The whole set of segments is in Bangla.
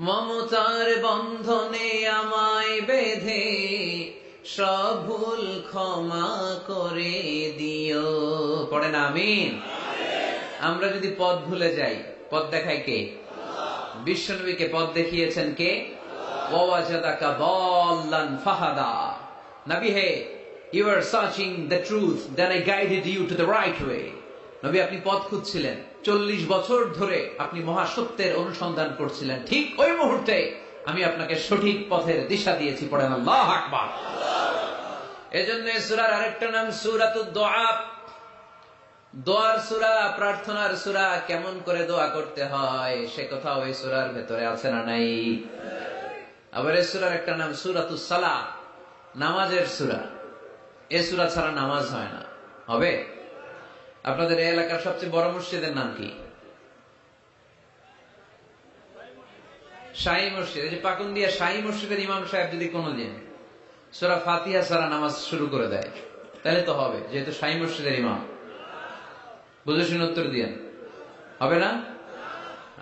মমতার বন্ধনে আমায় বেঁধে সব ভুল ক্ষমা করে দিও। পড়েন আমিন? আমরা যদি পথ ভুলে যাই, পথ দেখায় কে? বিশ্বনবীকে পথ দেখিয়েছেন কে? ফাহাদা। নবী hey you are searching the truth then I guided you to the right way নবী, আপনি পথ খুঁজছিলেন। চল্লিশ বছর ধরে আপনি মহাসত্যের অনুসন্ধান করছিলেন। ঠিক ওই মুহূর্তে আমি আপনাকে সঠিক পথের দিশা দিয়েছি, পড়েন আল্লাহ আকবার। এজন্য সুরার আরেকটা নাম, সুরাতুদ দোয়া। দোয়ার সুরা, প্রার্থনার সুরা, কেমন করে দোয়া করতে হয়, সে কথা ওই সুরার ভেতরে আছে না নাই? আবার এই সুরার একটা নাম, সুরাতুস সালা নামাজের সুরা। এ সুরা ছাড়া নামাজ হয় না। হবে? আপনাদের এই এলাকার সবচেয়ে বড় মসজিদের নাম কি? শাহী মসজিদ। এই যে পাকুন দিয়া শাহী মসজিদের ইমাম সাহেব যদি কোনোদিন সুরা ফাতিহা সারা নামাজ শুরু করে দেয়, তাহলে তো হবে, যেহেতু শাহী মসজিদের ইমাম। বুঝে শুনে উত্তর দিয়েন। হবে না?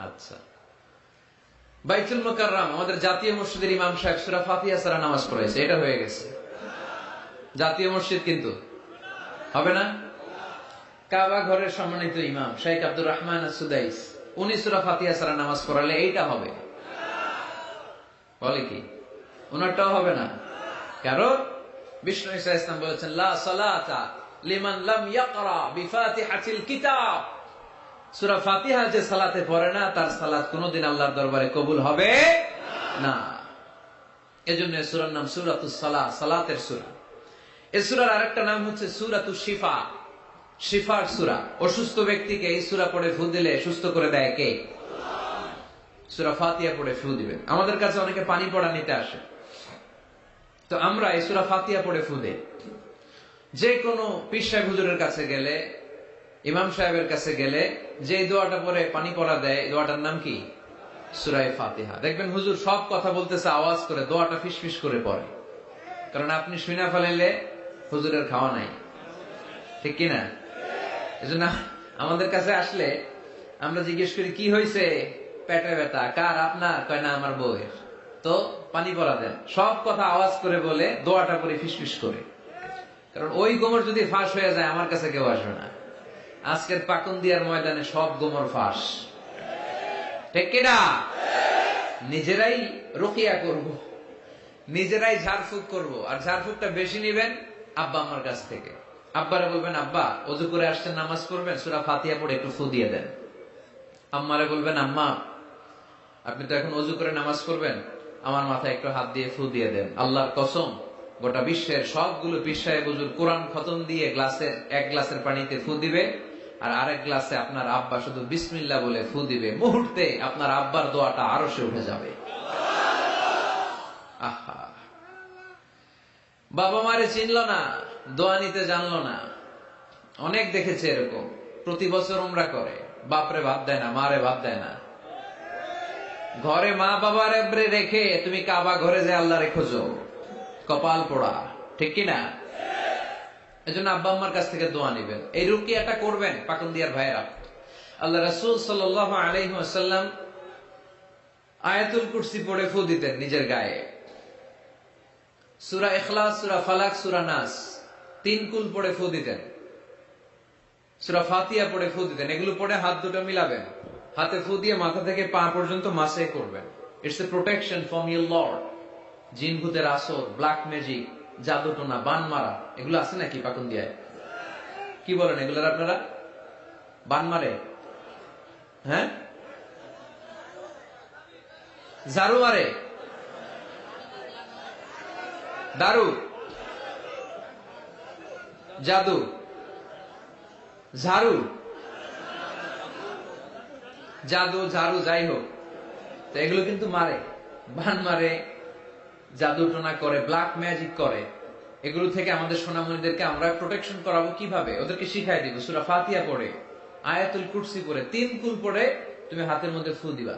আচ্ছা। বাইতুল মোকাররাম, আমাদের জাতীয় মসজিদের ইমাম সাহেব সুরা ফাতিহা সারা নামাজ পড়েছে এটা হয়ে গেছে। জাতীয় মসজিদ কিন্তু। হবে না? কাবা ঘরের সম্মানিত ইমাম শেখ আব্দুর রহমান সুদাইস উনি সুরা ফাতিহা সারা নামাজ পড়ালে এইটা হবে। বলে কি? ওনারটাও হবে না। কারণ বিষ্ণু ইসা ইসলাম বলেছেন, লা লিমান লাম ইয়াকরা কিতাব। সূরা ফাতিহা যে সালাতে পড়ে না, তার সালাত কোনোদিন আল্লাহর দরবারে কবুল হবে না। এজন্য সূরার নাম সূরাতুস সালাহ, সালাতের সূরা। আরেকটা নাম হচ্ছে সূরাতুশ শিফা। শিফার সূরা। অসুস্থ ব্যক্তিকে এই সূরা পড়ে ফু দিলে সুস্থ করে দেয় কে? সূরা ফাতিহা পড়ে ফু দিবেন আমাদের কাছে অনেকে পানি পড়া নিতে আসে। তো আমরা এই সূরা ফাতিহা পড়ে ফু দেই। যে কোনো পীর হুজুরের কাছে গেলে, ইমাম সাহেবের কাছে গেলে যে দোয়াটা পরে পানি পড়া দেয় দোয়াটার নাম কি? সুরাই ফাতিহা। দেখবেন হুজুর সব কথা বলতেছে, আওয়াজ করে, দোয়াটা ফিসফিস করে পড়ে। কারণ আপনি শুনা ফেলাইলে হুজুরের খাওয়া নাই। ঠিক কিনা? এজন্য আমাদের কাছে আসলে আমরা জিজ্ঞেস করি, কি হয়েছে পেটে ব্যথা? কার আপনার? কয়, না, আমার বউয়ের। তো পানি পড়া দেন। সব কথা আওয়াজ করে বলে দোয়াটা করে ফিসফিস করে। কারণ ওই গোমর যদি ফাঁস হয়ে যায়, আমার কাছে কেউ আসবে না। আজকের পাকুন দিয়ার ময়দানে সব গোমর ফাঁস। ঠিক নিজেরাই রকিয়া করব। নিজেরাই ঝাড়ফুঁক করব। আর ঝাড়ফুঁকটা বেশি নিবেন আব্বা আমার কাছ থেকে। আব্বারে বলবেন, আব্বা অজু করে আসছেন, নামাজ করবেন সুরা ফাতিয়া পড়ে একটু ফু দিয়ে দেন। আম্মারে বলবেন, আম্মা, আপনি তো এখন অজু করে নামাজ করবেন আমার মাথায় একটু হাত দিয়ে ফু দিয়ে দেন। আল্লাহর কসম, গোটা বিশ্বের সবগুলো পিসায় বুজুর কোরআন খতম দিয়ে গ্লাসের এক গ্লাসের পানিতে ফু দিবে, আর আরেক গ্লাসে আপনার আব্বা শুধু বিসমিল্লা বলে ফু দিবে। মুহূর্তে আপনার আব্বার দোয়াটা আরও সে উঠে যাবে। আহা! বাবা মারে চিনল না, দোয়া নিতে জানলো না। অনেক দেখেছে এরকম। প্রতি বছর উমরা করে। বাপরে ভাত দেয় না, মারে ভাত দেয় না। ঘরে মা বাবার রেখে তুমি কাবা ঘরে যে আল্লাহ রেখোছো কপাল পোড়া, ঠিক কিনা এজন্য আব্বা আম্মার কাছ থেকে দোয়া নিবেন। এই রুকিয়াটা করবেন পাকুন দিয়ার ভাইয়েরা। আল্লাহ রাসুল সাল আলহিহাসাল্লাম আয়াতুল কুরসি পড়ে ফু দিতেন নিজের গায়ে। সুরা এখলাস সুরা ফালাক, সুরা নাস। তিন কুল পড়ে ফু দিতেন। সুরা ফাতিয়া পড়ে ফু দিতেন। এগুলো পড়ে হাত দুটো মিলাবেন। হাতে ফু দিয়ে মাথা থেকে পা পর্যন্ত মাসে করবেন। It's a protection from your lord জিন ভূতের আসর ব্ল্যাক ম্যাজিক জাদুটোনা বান মারা, এগুলো আছে নাকি পাকুন দিয়ায় কি বলেন এগুলোর আপনারা? বান মারে। হ্যাঁ? ঝাড়ু মারে। দারু। জাদু। ঝাড়ু। জাদু, ঝাড়ু, যাই হোক। তো এগুলো কিন্তু মারে। বান মারে জাদু টোনা করে ব্ল্যাক ম্যাজিক করে। এগুলো থেকে আমাদের সোনামণিদেরকে আমরা প্রোটেকশন করাবো কীভাবে? ওদেরকে শিখাই দিব। সুরা ফাতিয়া পড়ে, আয়াতুল কুরসি পড়ে, তিন কুল পড়ে তুমি হাতের মধ্যে ফু দিবা।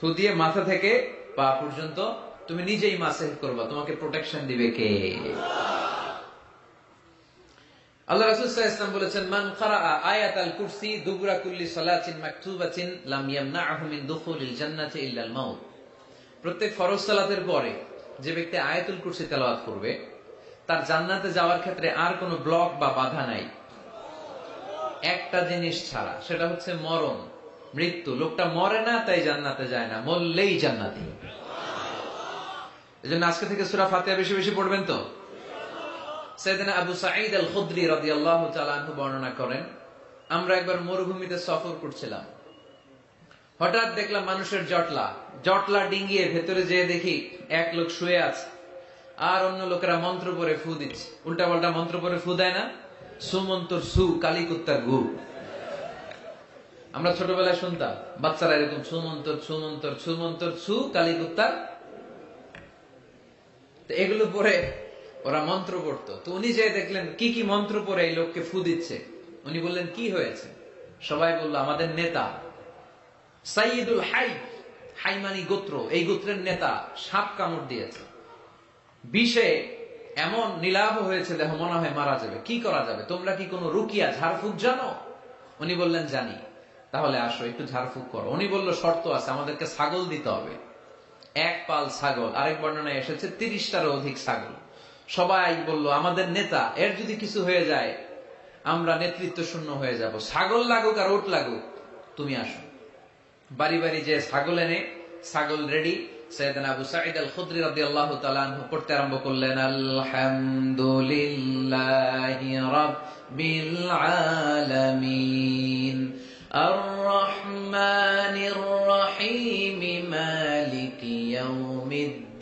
ফু দিয়ে মাথা থেকে পা পর্যন্ত তুমি নিজেই মাসেজ করবা, তোমাকে প্রোটেকশন দিবে কে? আল্লাহ বলেছেন, মান ক্বারাআ আয়াতাল কুরসি কুল্লি লাম দুখুলিল জান্নাতি মাউত। প্রত্যেক ফরজ সালাতের পরে যে ব্যক্তি আয়াতুল কুরসি তেলাওয়াত করবে, তার জান্নাতে যাওয়ার ক্ষেত্রে আর কোনো ব্লক বা বাধা নাই। একটা জিনিস ছাড়া, সেটা হচ্ছে মরণ, মৃত্যু। লোকটা মরে না, তাই জান্নাতে যায় না, মরলেই জান্নাতি। আজকে থেকে সূরা ফাতিহা বেশি বেশি পড়বেন তো? আবু সাঈদ আল খুদরি তাআলা আনহু বর্ণনা করেন, আমরা একবার মরুভূমিতে সফর করছিলাম। হঠাৎ দেখলাম মানুষের জটলা জটলা ডিঙ্গিয়ে ভেতরে যেয়ে দেখি এক লোক শুয়ে আছে, আর অন্য লোকেরা মন্ত্র পরে ফু দিচ্ছে। উল্টা পাল্টা মন্ত্র পরে ফু দেয় না, সুমন্তর সু কালিকুত্তার গু। আমরা ছোটবেলায় শুনতাম, বাচ্চারা এরকম সুমন্তর সুমন্তর সুমন্তর সু কালিকুত্তার এগুলো পরে ওরা মন্ত্র পড়তো। তো উনি যে দেখলেন, কি কি মন্ত্র পরে এই লোককে ফু দিচ্ছে? উনি বললেন, কি হয়েছে? সবাই বলল, আমাদের নেতা। সাইয়দুল হাই, হাইমানি গোত্র, এই গোত্রের নেতা সাপ কামড় দিয়েছে। বিষে এমন নীলাভ হয়েছে, দেহ মনে হয় মারা যাবে। কি করা যাবে? তোমরা কি কোনো রুকিয়া ঝাড়ফুঁক জানো? উনি বললেন, জানি। তাহলে আসো, একটু ঝাড়ফুঁক করো। উনি বলল, শর্ত আছে, আমাদেরকে ছাগল দিতে হবে। এক পাল ছাগল, আরেক বর্ণনায় এসেছে তিরিশটারও অধিক ছাগল। সবাই বলল, আমাদের নেতা, এর যদি কিছু হয়ে যায়, আমরা নেতৃত্ব শূন্য হয়ে যাব। ছাগল লাগুক আর ওট লাগুক, তুমি আসো। বাড়ি বাড়ি যে ছাগল এনে, ছাগল রেডি সৈয়দনা আবু সাঈদ আল খুদরি রাদিয়াল্লাহু তাআলা পড়তে আরম্ভ করলেন, আলহামদুলিল্লাহি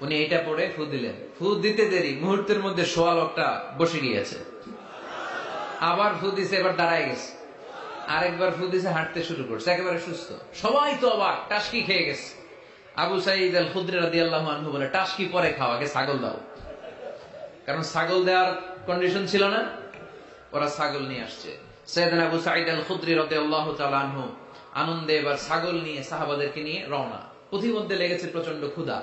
উনি এটা পড়ে ফু দিলেন। ফু দিতে দেরি, মুহূর্তের মধ্যে সোয়া লোকটা বসে গিয়েছে। আবার ফু দিছে, এবার দাঁড়ায় গেছে। আরেকবার ফু দিছে, হাঁটতে শুরু করছে। একেবারে সুস্থ। সবাই তো অবাক, টাসকি খেয়ে গেছে। আবু সাইদ আল খুদ্রি রাদি আল্লাহ আনহু বলে, টাসকি পরে খাও, আগে ছাগল দাও। কারণ ছাগল দেওয়ার কন্ডিশন ছিল না, ওরা ছাগল নিয়ে আসছে। সৈয়দান আবু সাইদ আল খুদ্রি রাদি আল্লাহ আনহু আনন্দে এবার ছাগল নিয়ে, সাহাবাদেরকে নিয়ে রওনা। পথিমধ্যে লেগেছে প্রচণ্ড ক্ষুধা।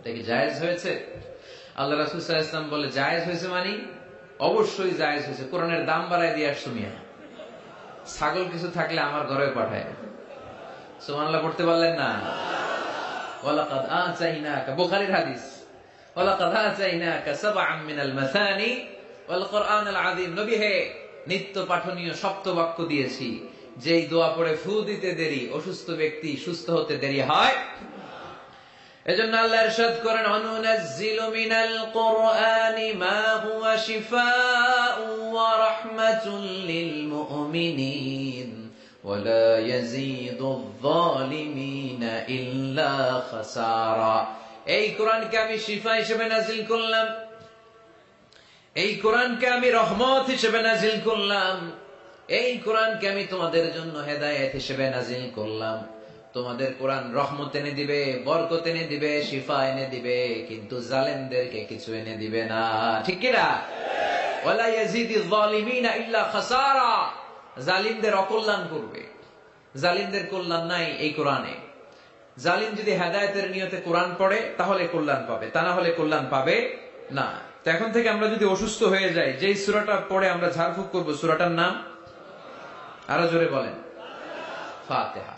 এটা কি জায়েজ হয়েছে? আল্লাহ রাসুল ইসলাম বলে, জায়েজ হয়েছে মানে? অবশ্যই জায়েজ হয়েছে। কোরআনের দাম বাড়ায় দিয়ে আসছো মিয়া। ছাগল কিছু থাকলে আমার ঘরে পাঠায়। সুবহানাল্লাহ, পড়তে পারলেন না? দিয়েছি। যেই দোয়া পড়ে ফু দিতে দেরি, অসুস্থ ব্যক্তি সুস্থ হতে দেরি হয় এজন্য আল্লাহ ইরশাদ করেন অনুনাজ্জিলু মিনাল কুরআনি মা হুয়া শিফাউ ওয়া রাহমাতুল লিল মুমিনিন ولا يزيد الظالمين إلا خسارا এই কোরআনকে আমি শিফা হিসেবে নাজিল করলাম এই কোরআনকে আমি রহমত হিসেবে নাজিল করলাম এই কোরআনকে আমি তোমাদের জন্য হেদায়েত হিসেবে নাজিল করলাম তোমাদের কোরআন রহমত এনে দিবে, বরকত এনে দিবে, শিফা এনে দিবে, কিন্তু জালেমদেরকে কিছু এনে দিবে না। ঠিক জালিমদের অকল্যাণ করবে। জালিমদের কল্যাণ নাই এই কোরআনে। জালিম যদি হেদায়তের নিয়তে কোরআন পড়ে, তাহলে কল্যাণ পাবে। তা না হলে কল্যাণ পাবে না। তো এখন থেকে আমরা যদি অসুস্থ হয়ে যাই, যেই সুরাটা পড়ে আমরা ঝাড়ফুঁক করব, সুরাটার নাম? আরও জোরে বলেন। ফাতেহা।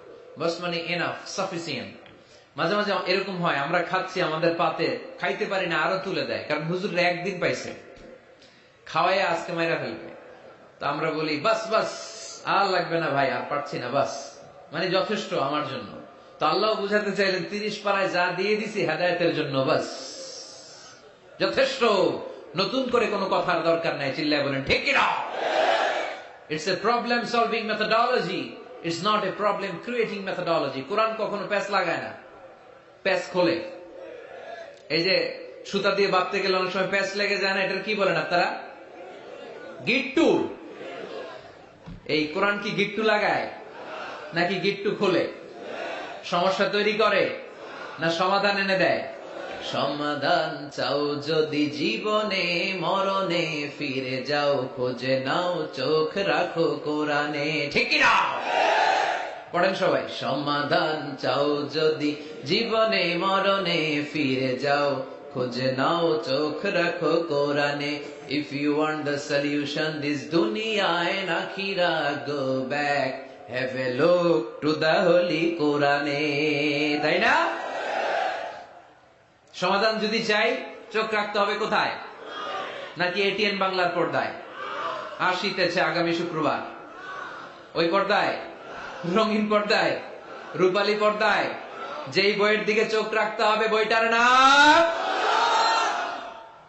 বাস মানে এনাফ সাফিসিয়েন্ট মাঝে মাঝে এরকম হয়, আমরা খাচ্ছি, আমাদের পাতে, খাইতে পারি না, আরও তুলে দেয়। কারণ হুজুর একদিন পাইছে। খাওয়াই আজকে মাইরা ফেলবে। তো আমরা বলি, বাস বাস, আর লাগবে না ভাই, আর পারছি না, বাস। মানে যথেষ্ট আমার জন্য। তো আল্লাহ বুঝাতে চাইলেন, তিরিশ পাড়ায় যা দিয়ে দিছি, হেদায়তের জন্য, বাস। যথেষ্ট। নতুন করে কোনো কথার দরকার নাই, চিল্লায় বলেন ঠিক it's a problem solving methodology it's not a problem creating methodology Quran কখনো প্যাস লাগায় না। প্যাস খোলে। এই যে সুতা দিয়ে বাঁধতে গেলে অনেক সময় প্যাচ লেগে যায় না, এটার কি বলেন আপনারা? গিট্টু। এই কোরআন কি গিট্টু লাগায়? নাকি গিট্টু খোলে? সমস্যা তৈরি করে? না সমাধান এনে দেয়? সমাধান চাও যদি জীবনে, মরণে ফিরে যাও, খোঁজে নাও, চোখ রাখো কোরআনে। ঠিক না পড়েন সবাই, সমাধান চাও যদি জীবনে, মরণে ফিরে যাও, খুঁজে নাও, চোখ রাখো কোরআনে। If you want the solution this দুনিয়ায় নাখিরা go back have a look to the holy কোরআনে তাই না? সমাধান যদি চাই, চোখ রাখতে হবে কোথায়? নাকি এটিএন বাংলার পর্দায়? আসিতেছে আগামী শুক্রবার। ওই পর্দায়? রঙিন পর্দায়? রূপালী পর্দায়? যেই বইয়ের দিকে চোখ রাখতে হবে, বইটার নাম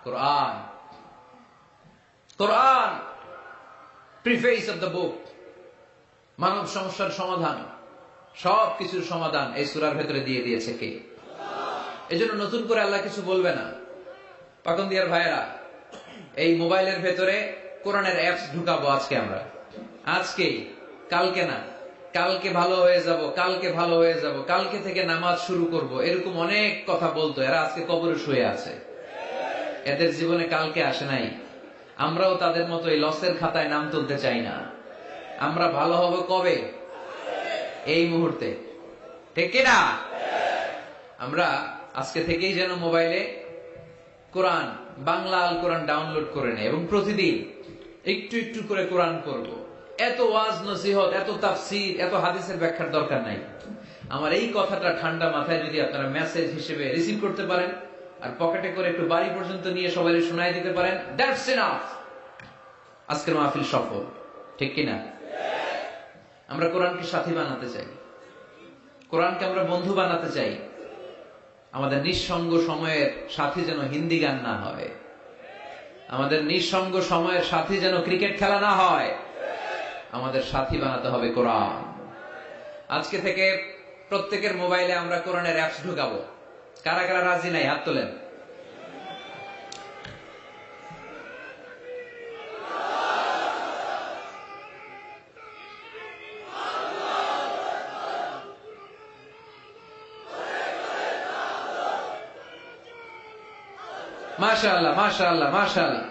Quran. Quran preface of the book মানব সমস্যার সমাধান সব কিছুর সমাধান এই সুরার ভেতরে দিয়ে দিয়েছে কে? এজন্য নতুন করে আল্লাহ কিছু বলবে না। পাকন দিয়ার ভাইয়েরা, এই মোবাইলের ভেতরে কোরআনের অ্যাপস ঢুকাবো আজকে আমরা। আজকেই কালকে না, কালকে ভালো হয়ে যাব, কালকে ভালো হয়ে যাব, কালকে থেকে নামাজ শুরু করব, এরকম অনেক কথা বলতো, এরা আজকে কবরে শুয়ে আছে। এদের জীবনে কালকে আসে নাই। আমরাও তাদের মতো এই লসের খাতায় নাম তুলতে চাই না। আমরা ভালো হব কবে? এই মুহূর্তে। ঠিক কিনা? আমরা আজকে থেকেই যেন মোবাইলে কোরআন, বাংলা আল কোরআন ডাউনলোড করে নেয় এবং প্রতিদিন একটু একটু করে কোরআন করব। এত ওয়াজ নসিহত, এত তাফসির, এত হাদিসের ব্যাখ্যার দরকার নাই। আমার এই কথাটা ঠান্ডা মাথায় যদি আপনারা মেসেজ হিসেবে রিসিভ করতে পারেন, আর পকেটে করে একটু বাড়ি পর্যন্ত নিয়ে সবাই শোনাই দিতে পারেন দ্যাটস এনাফ আজকের মাহফিল সফল, ঠিক কিনা? আমরা কোরআনকে সাথী বানাতে চাই। কোরআনকে আমরা বন্ধু বানাতে চাই। আমাদের নিঃসঙ্গ সময়ের সাথে যেন হিন্দি গান না হয়। আমাদের নিঃসঙ্গ সময়ের সাথে যেন ক্রিকেট খেলা না হয়। আমাদের সাথী বানাতে হবে কোরআন। আজকে থেকে প্রত্যেকের মোবাইলে আমরা কোরআনের অ্যাপস ঢুকাবো। কারা কারা রাজি নাই? হাত তোলেন। মাশাআল্লাহ মাশাআল্লাহ মাশাআল্লাহ।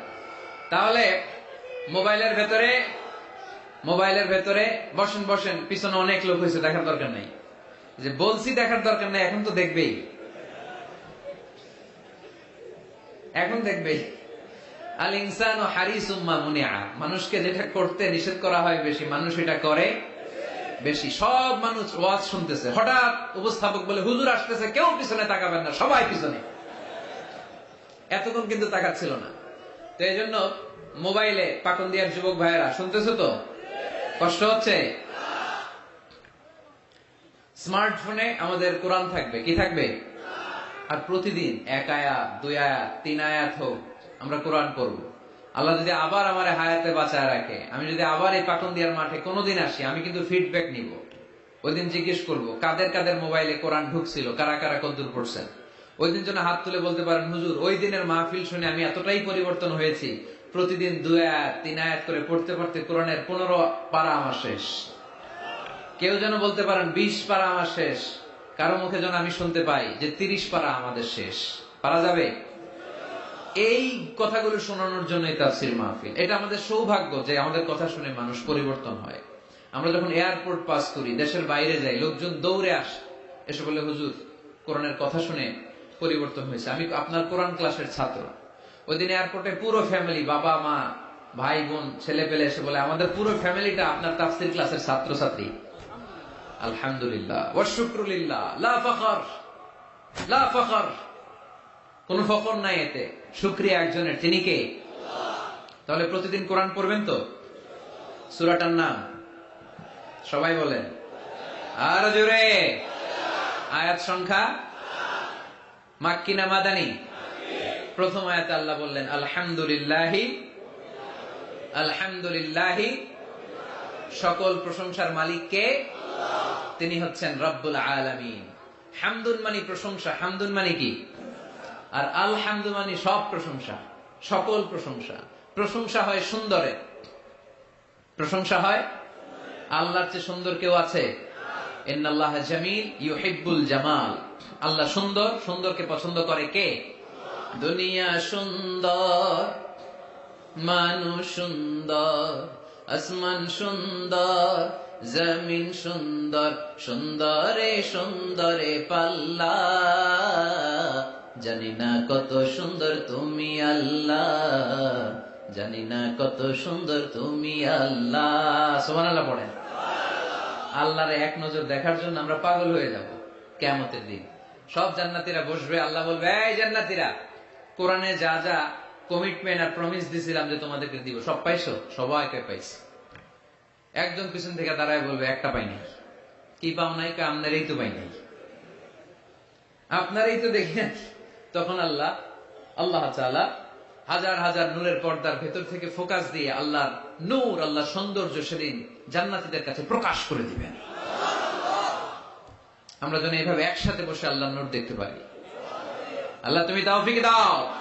তাহলে মোবাইলের ভেতরে মোবাইলের ভেতরে বসেন বসেন, পিছনে অনেক লোক হয়েছে, দেখার দরকার নেই। যে বলছি দেখার দরকার নেই, এখন তো দেখবেই। এখন দেখবেই। আল ইনসান ও হারিস উম্মা মুনিয়া মানুষকে যেটা করতে নিষেধ করা হয় বেশি, মানুষ এটা করে বেশি। সব মানুষ ওয়াজ শুনতেছে। হঠাৎ উপস্থাপক বলে, হুজুর আসতেছে, কেউ পিছনে তাকাবেন না, সবাই পিছনে। এতক্ষণ কিন্তু তাকাচ্ছিল না। তো এই জন্য মোবাইলে পাকন দিয়ার যুবক ভাইয়েরা, শুনতেছো তো? কষ্ট হচ্ছে? স্মার্টফোনে আমাদের কোরআন থাকবে। কি থাকবে? আর প্রতিদিন এক আয়াত, দুই আয়াত, তিন আয়াত হোক, আমরা কোরআন করব আল্লাহ যদি আবার আমার হায়াতে বাঁচায় রাখে, আমি যদি আবার এই পাটন দিয়ার মাঠে কোনোদিন আসি, আমি কিন্তু ফিডব্যাক নিব। ওই দিন জিজ্ঞেস করব, কাদের কাদের মোবাইলে কোরআন ঢুকছিল, কারা কারা কদ্দুর পড়ছেন? ওই দিন জন্য হাত তুলে বলতে পারেন, হুজুর, ওই দিনের মাহফিল শুনে আমি এতটাই পরিবর্তন হয়েছি। প্রতিদিন দুই আয়াত, তিন আয়াত করে পড়তে পড়তে কোরআনের পনেরো পারা আমার শেষ। কেউ যেন বলতে পারেন, বিশ পারা আমার শেষ। কারও মুখে যেন আমি শুনতে পাই যে তিরিশ পারা আমাদের শেষ। পারা যাবে? এই কথাগুলো শোনানোর জন্যই তাফসির মাহফিল। এটা আমাদের সৌভাগ্য যে আমাদের কথা শুনে মানুষ পরিবর্তন হয়। আমরা যখন এয়ারপোর্ট পাস করি, দেশের বাইরে যাই, লোকজন দৌড়ে আস। এসে বলে, হুজুর, কোরআনের কথা শুনে পরিবর্তন হয়েছে। আমি আপনার কোরআন ক্লাসের ছাত্র। ওই দিন এয়ারপোর্টে পুরো ফ্যামিলি বাবা, মা, ভাই, বোন ছেলে পেলে এসে বলে, আমাদের পুরো ফ্যামিলিটা আপনার তাফসির ক্লাসের ছাত্র ছাত্রী লা কোন নাই এতে। শুক্রিয়া একজনের। তিনি কে? তাহলে প্রতিদিন কোরআন পড়বেন তো? সুরাটার নাম? সবাই বলেন। আর জোরে। আয়াত সংখ্যা? মাক্কিনা মাদানি? প্রথম আয়াত আল্লাহ বললেন, আলহামদুলিল্লাহি আলহামদুলিল্লাহি সকল প্রশংসার মালিক কে? তিনি হচ্ছেন রব্বুল আলামিন। হামদুন মানি প্রশংসা, হামদুন মানি কি? আর আলহামদু মানি সব প্রশংসা, সকল প্রশংসা। প্রশংসা হয় সুন্দরে। প্রশংসা হয় আল্লাহর চেয়ে সুন্দর কেউ আছে? ইন্নাল্লাহ জামিল ইউহিব্বুল জামাল। আল্লাহ সুন্দর, সুন্দরকে পছন্দ করে কে? দুনিয়া সুন্দর, মানুষ সুন্দর, আসমান সুন্দর, জমিন সুন্দর, সুন্দরে সুন্দরে পাল্লা। জানি না কত সুন্দর তুমি আল্লাহ, জানি না কত সুন্দর তুমি আল্লাহ। সোমান আল্লাহ পড়েন। আল্লাহর এক নজর দেখার জন্য আমরা পাগল হয়ে যাব। কেমতের দিন। সব জান্নাতিরা বসবে। আল্লাহ বলবে, এই জান্নাতিরা, কোরআনে যা যা কমিটমেন্ট আর প্রমিস দিছিলাম যে তোমাদেরকে দিব, সব পাইছো? সবাইকে পাইছি। একজন পিছন থেকে দাঁড়ায় বলবে, একটা পাই নাই। কি পাও নাই কা, আপনারই তো পাই নাই। আপনারই তো দেখি তখন আল্লাহ আল্লাহ তাআলা হাজার হাজার নূরের পর্দার ভেতর থেকে ফোকাস দিয়ে আল্লাহর নূর আল্লাহ সৌন্দর্য সেদিন জান্নাতীদের কাছে প্রকাশ করে দিবেন। আমরা যেন এইভাবে একসাথে বসে আল্লাহ নূর দেখতে পারি। আল্লাহ তুমি তাও ফিকে দাও।